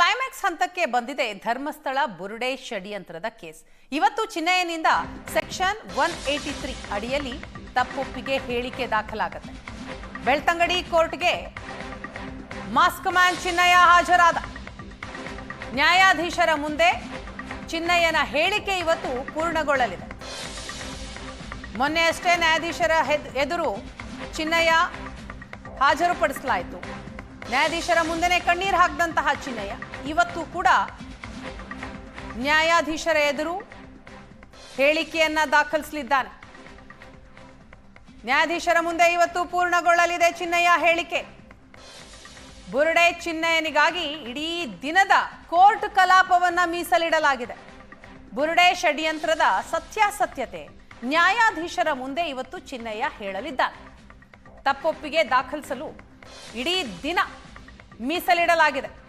Climax ಹಂತಕ್ಕೆ ಬಂದಿದೆ ಧರ್ಮಸ್ಥಳ ಬುರುಡೆ ಷಡ್ಯಂತ್ರದ ಕೇಸ್. ಇವತ್ತು ಚಿನ್ನಯ್ಯನಿಂದ ಸೆಕ್ಷನ್ ಒನ್ ಏಟಿ ತ್ರೀ ಅಡಿಯಲ್ಲಿ ತಪ್ಪೊಪ್ಪಿಗೆ ಹೇಳಿಕೆ ದಾಖಲಾಗುತ್ತೆ. ಬೆಳ್ತಂಗಡಿ ಕೋರ್ಟ್ಗೆ ಮಾಸ್ಕ್ ಮ್ಯಾನ್ ಚಿನ್ನಯ್ಯ ಹಾಜರಾದ. ನ್ಯಾಯಾಧೀಶರ ಮುಂದೆ ಚಿನ್ನಯ್ಯನ ಹೇಳಿಕೆ ಇವತ್ತು ಪೂರ್ಣಗೊಳ್ಳಲಿದೆ. ಮೊನ್ನೆಯಷ್ಟೇ ನ್ಯಾಯಾಧೀಶರ ಎದುರು ಚಿನ್ನಯ್ಯ ಹಾಜರುಪಡಿಸಲಾಯಿತು. ನ್ಯಾಯಾಧೀಶರ ಮುಂದೆನೆ ಕಣ್ಣೀರು ಹಾಕಿದಂತಹ ಚಿನ್ನಯ್ಯ ಇವತ್ತು ಕೂಡ ನ್ಯಾಯಾಧೀಶರ ಎದುರು ಹೇಳಿಕೆಯನ್ನ ದಾಖಲಿಸಲಿದ್ದಾನೆ. ನ್ಯಾಯಾಧೀಶರ ಮುಂದೆ ಇವತ್ತು ಪೂರ್ಣಗೊಳ್ಳಲಿದೆ ಚಿನ್ನಯ್ಯ ಹೇಳಿಕೆ. ಬುರುಡೆ ಚಿನ್ನಯ್ಯನಿಗಾಗಿ ಇಡೀ ದಿನದ ಕೋರ್ಟ್ ಕಲಾಪವನ್ನ ಮೀಸಲಿಡಲಾಗಿದೆ. ಬುರುಡೆ ಷಡ್ಯಂತ್ರದ ಸತ್ಯಾಸತ್ಯತೆ ನ್ಯಾಯಾಧೀಶರ ಮುಂದೆ ಇವತ್ತು ಚಿನ್ನಯ್ಯ ಹೇಳಲಿದ್ದಾನೆ. ತಪ್ಪೊಪ್ಪಿಗೆ ದಾಖಲಿಸಲು ಇಡೀ ದಿನ ಮೀಸಲಿಡಲಾಗಿದೆ.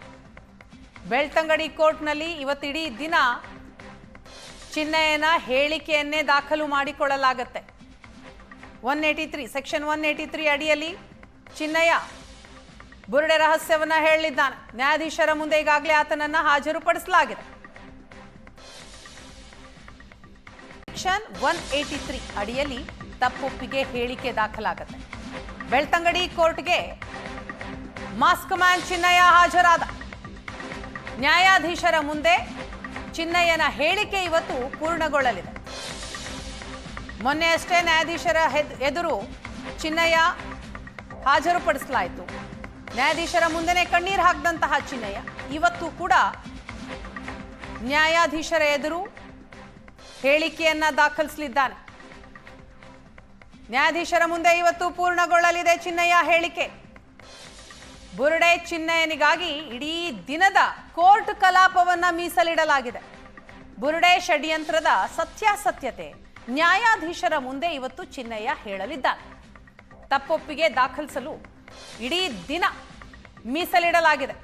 ಬೆಳ್ತಂಗಡಿ ಕೋರ್ಟ್ನಲ್ಲಿ ಇವತ್ತಿಡೀ ದಿನ ಚಿನ್ನಯ್ಯನ ಹೇಳಿಕೆಯನ್ನೇ ದಾಖಲು ಮಾಡಿಕೊಳ್ಳಲಾಗತ್ತೆ. One eighty three, section one eighty three ಅಡಿಯಲ್ಲಿ ಚಿನ್ನಯ್ಯ ಬುರುಡೆ ರಹಸ್ಯವನ್ನ ಹೇಳಿದ್ದಾನೆ. ನ್ಯಾಯಾಧೀಶರ ಮುಂದೆ ಈಗಾಗಲೇ ಆತನನ್ನ ಹಾಜರುಪಡಿಸಲಾಗಿದೆ. ಸೆಕ್ಷನ್ ಒನ್ ಏಟಿ ತ್ರೀ ಅಡಿಯಲ್ಲಿ ತಪ್ಪೊಪ್ಪಿಗೆ ಹೇಳಿಕೆ ದಾಖಲಾಗುತ್ತೆ. ಬೆಳ್ತಂಗಡಿ ಕೋರ್ಟ್ಗೆ ಮಾಸ್ಕ್ ಮ್ಯಾನ್ ಚಿನ್ನಯ್ಯ ಹಾಜರಾದ. ನ್ಯಾಯಾಧೀಶರ ಮುಂದೆ ಚಿನ್ನಯ್ಯನ ಹೇಳಿಕೆ ಇವತ್ತು ಪೂರ್ಣಗೊಳ್ಳಲಿದೆ. ಮೊನ್ನೆ ಅಷ್ಟೇ ನ್ಯಾಯಾಧೀಶರ ಎದುರು ಚಿನ್ನಯ್ಯ ಹಾಜರುಪಡಿಸಲಾಯಿತು. ನ್ಯಾಯಾಧೀಶರ ಮುಂದೆನೆ ಕಣ್ಣೀರು ಹಾಕಿದಂತಹ ಚಿನ್ನಯ್ಯ ಇವತ್ತು ಕೂಡ ನ್ಯಾಯಾಧೀಶರ ಎದುರು ಹೇಳಿಕೆಯನ್ನ ದಾಖಲಿಸಲಿದ್ದಾನೆ. ನ್ಯಾಯಾಧೀಶರ ಮುಂದೆ ಇವತ್ತು ಪೂರ್ಣಗೊಳ್ಳಲಿದೆ ಚಿನ್ನಯ್ಯ ಹೇಳಿಕೆ. ಬುರುಡೆ ಚಿನ್ನಯ್ಯನಿಗಾಗಿ ಇಡೀ ದಿನದ ಕೋರ್ಟ್ ಕಲಾಪವನ್ನ ಮೀಸಲಿಡಲಾಗಿದೆ. ಬುರುಡೆ ಷಡ್ಯಂತ್ರದ ಸತ್ಯಾಸತ್ಯತೆ ನ್ಯಾಯಾಧೀಶರ ಮುಂದೆ ಇವತ್ತು ಚಿನ್ನಯ್ಯ ಹೇಳಲಿದ್ದಾರೆ. ತಪ್ಪೊಪ್ಪಿಗೆ ದಾಖಲಿಸಲು ಇಡೀ ದಿನ ಮೀಸಲಿಡಲಾಗಿದೆ.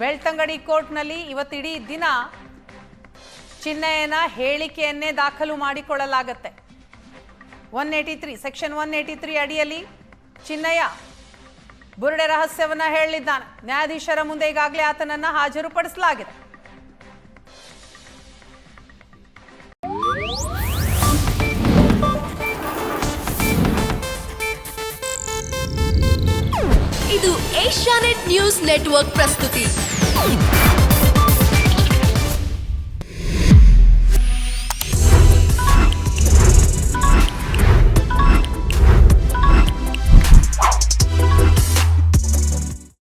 ಬೆಳ್ತಂಗಡಿ ಕೋರ್ಟ್ನಲ್ಲಿ ಇವತ್ತಿಡೀ ದಿನ ಚಿನ್ನಯ್ಯನ ಹೇಳಿಕೆಯನ್ನೇ ದಾಖಲು ಮಾಡಿಕೊಳ್ಳಲಾಗತ್ತೆ. One eighty three, section one eighty three ಅಡಿಯಲ್ಲಿ ಚಿನ್ನಯ್ಯ ಬುರುಡೆ ರಹಸ್ಯವನ್ನ ಹೇಳಿದ್ದಾನೆ. ನ್ಯಾಯಾಧೀಶರ ಮುಂದೆ ಈಗಾಗಲೇ ಆತನನ್ನ ಹಾಜರುಪಡಿಸಲಾಗಿದೆ. ಇದು ಏಷ್ಯಾನೆಟ್ ನ್ಯೂಸ್ ನೆಟ್ವರ್ಕ್ ಪ್ರಸ್ತುತಿ.